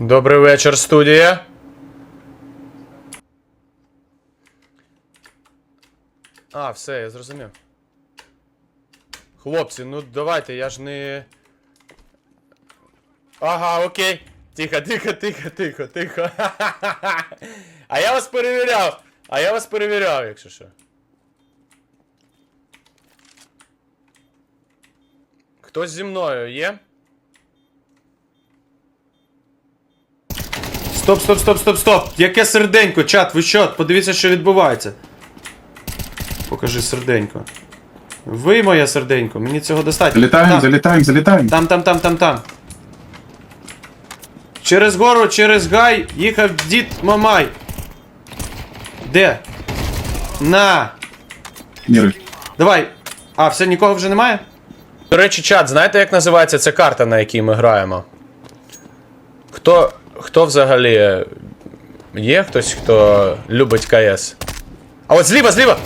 Добрий вечір, студія. А, все, я зрозумів. Хлопці, ну давайте, я ж не. Ага, окей. Тихо, тихо, тихо, тихо, тихо. А я вас перевіряв. А я вас перевіряв, якщо що. Хтось зі мною є? Стоп, стоп, стоп, стоп, стоп! Яке серденько, чат, ви що? Подивіться, що відбувається. Покажи серденько. Ви моє серденько, мені цього достатньо. Залетаем, там, залетаем, залетаем. там, там, там, там, там. Через гору, через гай їхав дід Мамай. Де? На! Миры. Давай. А, все, нікого вже немає? До речі, чат, знаєте, як називається ця карта, на якій ми граємо? Хто. Хто взагалі. Є хтось, хто любить КС? А от зліва, зліва!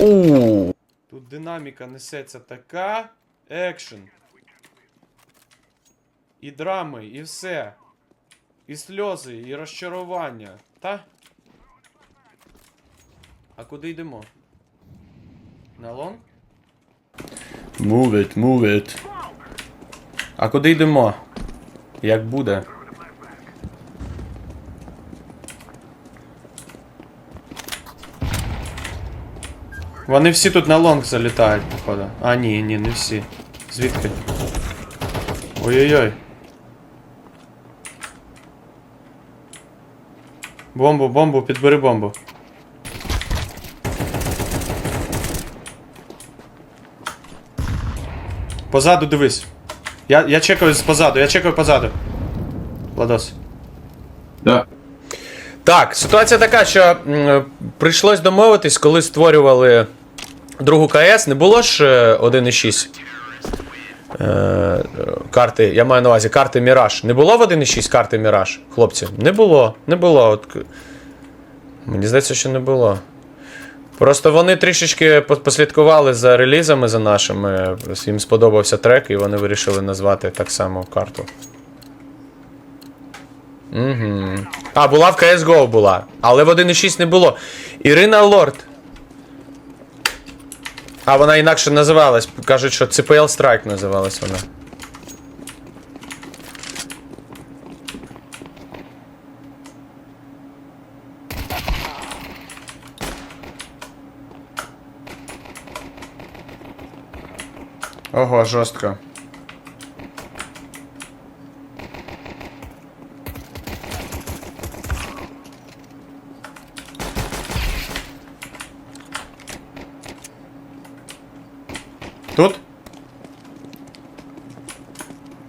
У. Тут динаміка несеться така. Екшен. І драми, і все. І сльози, і розчарування. Та? А куди йдемо? На лонг? Move it, move it. А куди йдемо? Як буде? Вони всі тут на лонг залітають, походу. А, ні, ні, не всі. Звідки? Ой-ой-ой. Бомбу, бомбу, підбери бомбу. Позаду дивись. Я, я чекаю позаду, я чекаю позаду. Владос. Да. Так, ситуація така, що м, прийшлось домовитись, коли створювали другу КС, не було ж е, 1.6 е, е, карти, я маю на увазі карти Міраж. Не було в 1.6 карти Міраж, хлопці? Не було, не було. От, мені здається, що не було. Просто вони трішечки послідкували за релізами за нашими, їм сподобався трек, і вони вирішили назвати так само карту. Угу. А, була в CSGO була. Але в 1.6 не було. Ірина Лорд. А вона інакше називалась. Кажуть, що CPL Strike називалась вона. Ого, жорстко. Тут?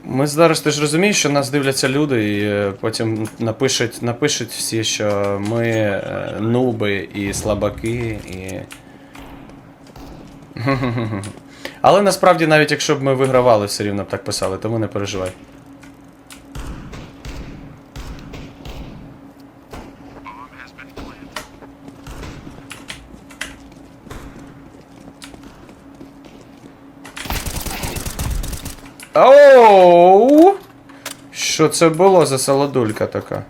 Ми зараз ти ж розумієш, що нас дивляться люди, і е, потім напишуть, напишуть всі, що ми е, нуби і слабаки, і. Але насправді, навіть якщо б ми вигравали, все рівно б так писали, тому не переживай. Оу! Що це було за саладулька така?